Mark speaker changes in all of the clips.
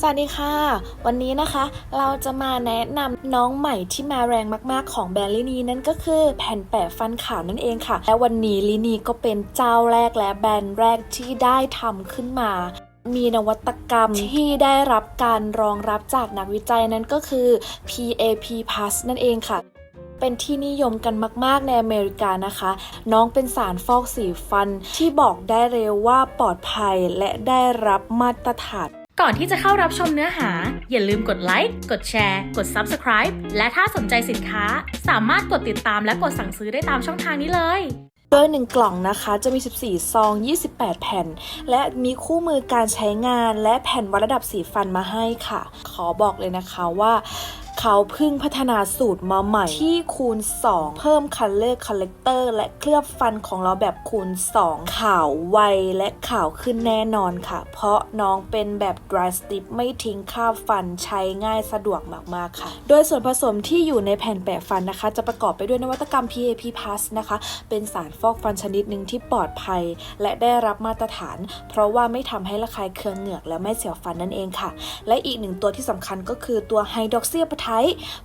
Speaker 1: สวัสดีค่ะ วันนี้นะคะเราจะมาแนะนำน้องใหม่ที่มาแรงมากๆของแบรนด์ลินีนั่นก็คือแผ่นแปะฟันขาวนั่นเองค่ะ และวันนี้ลินีก็เป็นเจ้าแรกและแบรนด์แรกที่ได้ทำขึ้นมามีนวัตกรรมที่ได้รับการรองรับจากนักวิจัยนั่นก็คือ PAP Plus นั่นเองค่ะ เป็นที่นิยมกันมากๆในอเมริกานะคะ น้องเป็นสารฟอกสีฟันที่บอกได้เร็วว่าปลอดภัยและได้รับมาตรฐาน
Speaker 2: ก่อนที่จะเข้ารับชมเนื้อหา อย่าลืมกดไลค์ กดแชร์ กด Subscribe และถ้าสนใจสินค้า สามารถกดติดตามและกดสั่งซื้อได้ตามช่องทางนี้เลย
Speaker 1: โดย 1 กล่องนะคะจะมี 14 ซอง 28 แผ่น และมีคู่มือการใช้งานและแผ่นวัดระดับสีฟันมาให้ค่ะ ขอบอกเลยนะคะว่า เขาเพิ่งพัฒนาสูตรมาใหม่ที่คูณ 2 เพิ่ม Color Collector และเคลือบฟันของเราแบบคูณ 2 ขาวไวและขาวขึ้นแน่นอนค่ะ เพราะน้องเป็นแบบ dry s t i p ไม่ทิ้งคราฟันใช้ง่ายสะดวกมากๆค่ะ โดยส่วนผสมที่อยู่ในแผ่นแปะฟันนะคะ จะประกอบไปด้วยนวัตกรรม PAP Plus นะคะ เป็นสารฟอกฟันชนิดหนึ่งที่ปลอดภัย และได้รับมาตรฐาน เพราะว่าไม่ทำให้ระคายเคืองเหงือกและไม่เสียวฟันนั่นเองค่ะ และอีกหนึ่งตัวที่สำคัญก็คือตัวไฮดรอกซีอะปาท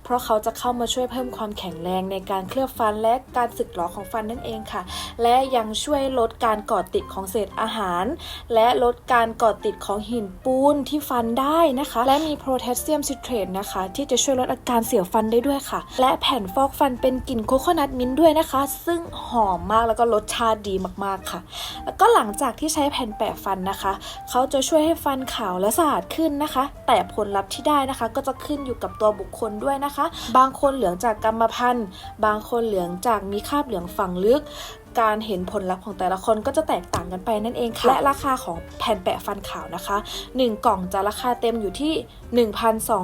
Speaker 1: เพราะเขาจะเข้ามาช่วยเพิ่มความแข็งแรงในการเคลือบฟันและการสึกหรอของฟันนั่นเองค่ะ และยังช่วยลดการก่อติดของเศษอาหาร และลดการก่อติดของหินปูนที่ฟันได้นะคะ และมีโพแทสเซียมซิเทรตนะคะ ที่จะช่วยลดอาการเสียวฟันได้ด้วยค่ะ และแผ่นฟอกฟันเป็นกลิ่นโคโคนัทมิ้นท์ด้วยนะคะ ซึ่งหอมมากแล้วก็รสชาติดีมากๆค่ะ แล้วก็หลังจากที่ใช้แผ่นแปะฟันนะคะ เขาจะช่วยให้ฟันขาวและสะอาดขึ้นนะคะ แต่ผลลัพธ์ที่ได้นะคะ ก็จะขึ้นอยู่กับตัวบุคคลด้วยนะคะ บางคนเหลืองจากกรรมพันธุ์ บางคนเหลืองจากมีคราบเหลืองฝังลึก การเห็นผลลัพธ์ของแต่ละคนก็จะแตกต่างกันไปนั่นเองค่ะ และราคาของแผ่นแปะฟันขาวนะคะ 1 กล่องจะราคาเต็มอยู่ที่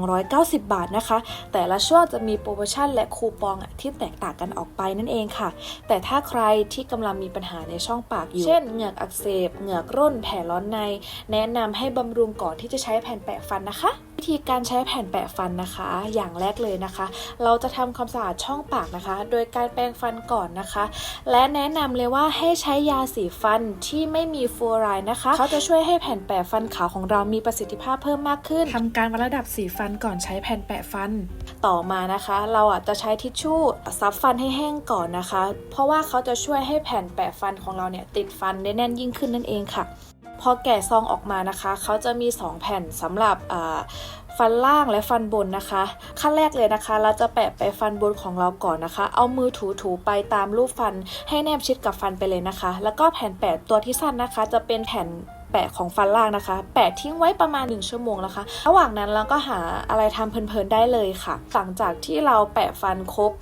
Speaker 1: 1,290 บาทนะคะ แต่ละช่วงจะมีโปรโมชั่นและคูปองอะที่แตกต่างกันออกไปนั่นเองค่ะ แต่ถ้าใครที่กำลังมีปัญหาในช่องปากอยู่ เช่นเหงือกอักเสบ เหงือกร่น แผลร้อนใน แนะนำให้บำรุงก่อนที่จะใช้แผ่นแปะฟันนะคะ วิธีการใช้แผ่นแปะฟันนะคะ อย่างแรกเลยนะคะ เราจะทำความสะอาดช่องปากนะคะ โดยการแปรงฟันก่อนนะคะ และแนะนำเลยว่าให้ใช้ยาสีฟันที่ไม่มีฟลูออไรด์นะคะเขาจะช่วยให้แผ่นแปะฟันขาวของเรามีประสิทธิภาพเพิ่มมากขึ้นทำการวัดระดับสีฟันก่อนใช้แผ่นแปะฟัน ต่อมานะคะ เราอะจะใช้ทิชชู่ซับฟันให้แห้งก่อนนะคะ เพราะว่าเขาจะช่วยให้แผ่นแปะฟันของเราเนี่ยติดฟันได้แน่นยิ่งขึ้นนั่นเองค่ะ พอแกะซองออกมานะคะเขาจะมี 2 แผ่นสำหรับฟันล่างและฟันบนนะคะ ขั้นแรกเลยนะคะ เราจะแปะไปฟันบนของเราก่อนนะคะ เอามือถูๆไปตามรูปฟันให้แนบชิดกับฟันไปเลยนะคะ แล้วก็แผ่นแปะตัวที่สั้นนะคะ จะเป็นแผ่นแปะของฟันล่างนะคะ แปะทิ้งไว้ประมาณ 1 ชั่วโมงนะคะ ระหว่างนั้นเราก็หาอะไรทำเพลินๆได้เลยค่ะ หลังจากที่เราแปะฟันครบ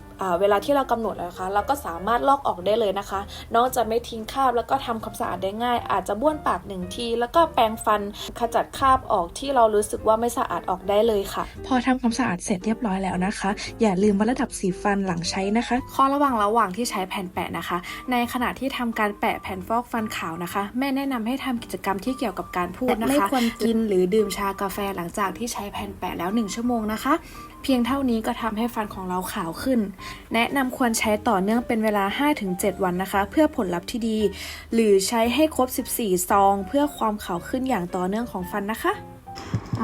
Speaker 1: เวลาที่เรากำหนดแล้วนะคะ เราก็สามารถลอกออกได้เลยนะคะ น้องจะไม่ทิ้งคราบแล้วก็ทำความสะอาดได้ง่าย อาจจะบ้วนปากหนึ่งที แล้วก็แปรงฟันขจัดคราบออกที่เรารู้สึกว่าไม่สะอาดออกได้เลยค่ะ
Speaker 3: พอทำความสะอาดเสร็จเรียบร้อยแล้วนะคะ อย่าลืมวัดระดับสีฟันหลังใช้นะคะ
Speaker 1: ข้อระวังระหว่างที่ใช้แผ่นแปะนะคะ ในขณะที่ทำการแปะแผ่นฟอกฟันขาวนะคะแม่แนะนำให้ทำกิจกรรมที่เกี่ยวกับการพูดนะคะ ไม่ควรกินหรือดื่มชากาแฟหลังจากที่ใช้แผ่นแปะแล้ว 1 ชั่วโมงนะคะ เพียงเท่านี้ก็ทำให้ฟันของเราขาวขึ้นแนะนำควรใช้ต่อเนื่องเป็นเวลา 5-7 วันนะคะ เพื่อผลลัพธ์ที่ดี หรือใช้ให้ครบ 14 ซอง เพื่อความขาวขึ้นอย่างต่อเนื่องของฟันนะคะ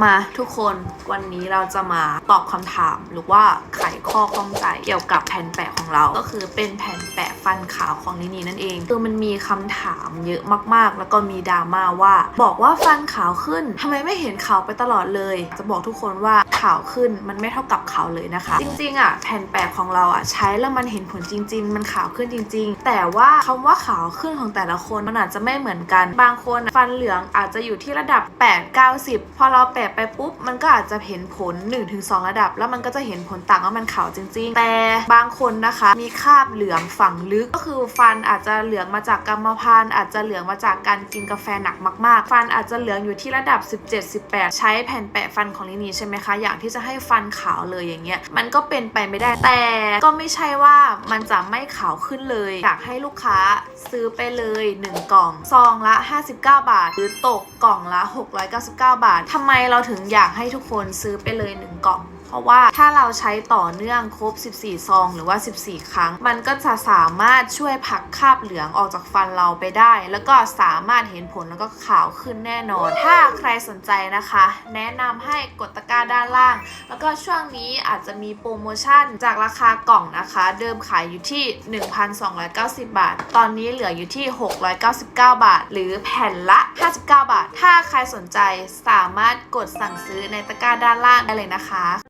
Speaker 4: มาทุกคนวันนี้เราจะมาตอบคำถามหรือว่าไขข้อข้องใจเกี่ยวกับแผ่นแปะของเรา ก็คือเป็นแผ่นแปะฟันขาวของลินีนั่นเอง คือมันมีคำถามเยอะมากๆ แล้วก็มีดราม่าว่า บอกว่าฟันขาวขึ้นทำไมไม่เห็นขาวไปตลอดเลย จะบอกทุกคนว่า ขาวขึ้น มันไม่เท่ากับขาวเลยนะคะ จริงๆอะแผ่นแปะของเราอะใช้แล้วมันเห็นผลจริง ๆ มันขาวขึ้นจริง ๆ แต่ว่าคำว่าขาวขึ้นของแต่ละคนมันอาจจะไม่เหมือนกัน บางคนฟันเหลืองอาจจะอยู่ที่ระดับ 8 90 พอเราแปะไปปุ๊บ มันก็อาจจะเห็นผล 1-2 ระดับ แล้วมันก็จะเห็นผลต่างว่ามันขาวจริง ๆ แต่บางคนนะคะมีคราบเหลืองฝังลึกก็คือฟันอาจจะเหลืองมาจากกรรมพันธุ์อาจจะเหลืองมาจากการกินกาแฟหนักมากๆ ฟันอาจจะเหลืองอยู่ที่ระดับ 17-18 ใช้แผ่นแปะฟันของลินีใช่ไหมคะอยากที่จะให้ฟันขาวเลยอย่างเงี้ยมันก็เป็นไปไม่ได้แต่ก็ไม่ใช่ว่ามันจะไม่ขาวขึ้นเลยอยากให้ลูกค้าซื้อไปเลย 1 กล่องซองละ 59 บาท หรือตกกล่องละ 699 บาททำไมเราถึงอยากให้ทุกคนซื้อไปเลย 1 กล่อง
Speaker 1: ราะว่าถ้าเราใช้ต่อเนื่องครบ 14 ซอง หรือว่า 14 ครั้ง มันก็จะสามารถช่วยผลักคราบเหลืองออกจากฟันเราไปได้ แล้วก็สามารถเห็นผลแล้วก็ขาวขึ้นแน่นอน ถ้าใครสนใจนะคะ แนะนำให้กดตะกร้าด้านล่าง แล้วก็ช่วงนี้อาจจะมีโปรโมชั่นจากราคากล่องนะคะ เดิมขายอยู่ที่ 1,290 บาท ตอนนี้เหลืออยู่ที่ 699 บาท หรือแผ่นละ 59 บาท ถ้าใครสนใจสามารถกดสั่งซื้อในตะกร้าด้านล่างได้เลยนะคะ